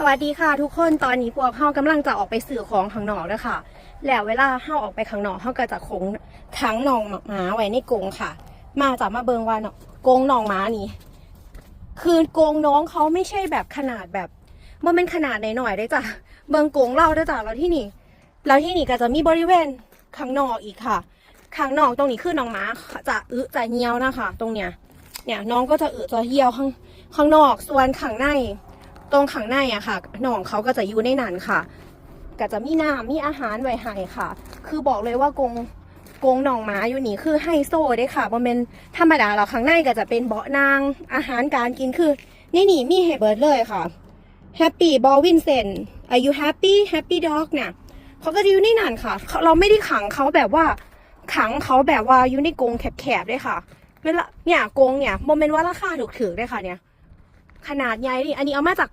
สวัสดีค่ะทุกคนตอนนี้พวกเฮากำลังจะออกไปสื่อของข้างนอกแล้วค่ะ แล้วเวลาเฮาออกไปข้างนอกเฮาก็จะคงขังหนองหมาไว้ในกรงค่ะ มาจากมาเบิงว่าเนาะกรงหนองหมานี่ คือกรงน้องเขาไม่ใช่แบบขนาดแบบมันเป็นขนาดหน่อยๆได้จ้ะเบิงกรงเราได้จ้ะแล้วที่นี่ แล้วที่นี่ก็จะมีบริเวณข้างนอกอีกค่ะข้างนอกตรงนี้คือน้องหมาจะอึจะเหี่ยวนะคะ ตรงเนี้ยเนี่ยน้องก็จะอึจะเหี่ยวข้างข้างนอกส่วนข้างใน ตรงข้างในอะค่ะน้องเขาก็จะอยู่ในนั้นค่ะ ก็จะมีน้ำมีอาหารไว้ให้ค่ะ คือบอกเลยว่ากงกงหนองหมาอยู่นี่คือไฮโซเด้ค่ะบ่แมันเป็นธรรมดาเราข้างในก็จะเป็นเบาะนางอาหารการกินคือนี่นี่มีให้เบิร์ดเลยค่ะ Happy b a l l w i n c e n t อายุ Happy Happy Dog เนี่ยเขาก็จะอยู่ในนั้นค่ะ เราไม่ได้ขังเขาแบบว่า ขังเขาแบบว่าอยู่ในกรงแคบๆด้วยค่ะเวลาเนี่ยกรงเนี่ยโมเมนต์ว่าราคาถูกถือด้วยค่ะเนี่ย ขนาดใหญ่นี่อันนี้เอามาจาก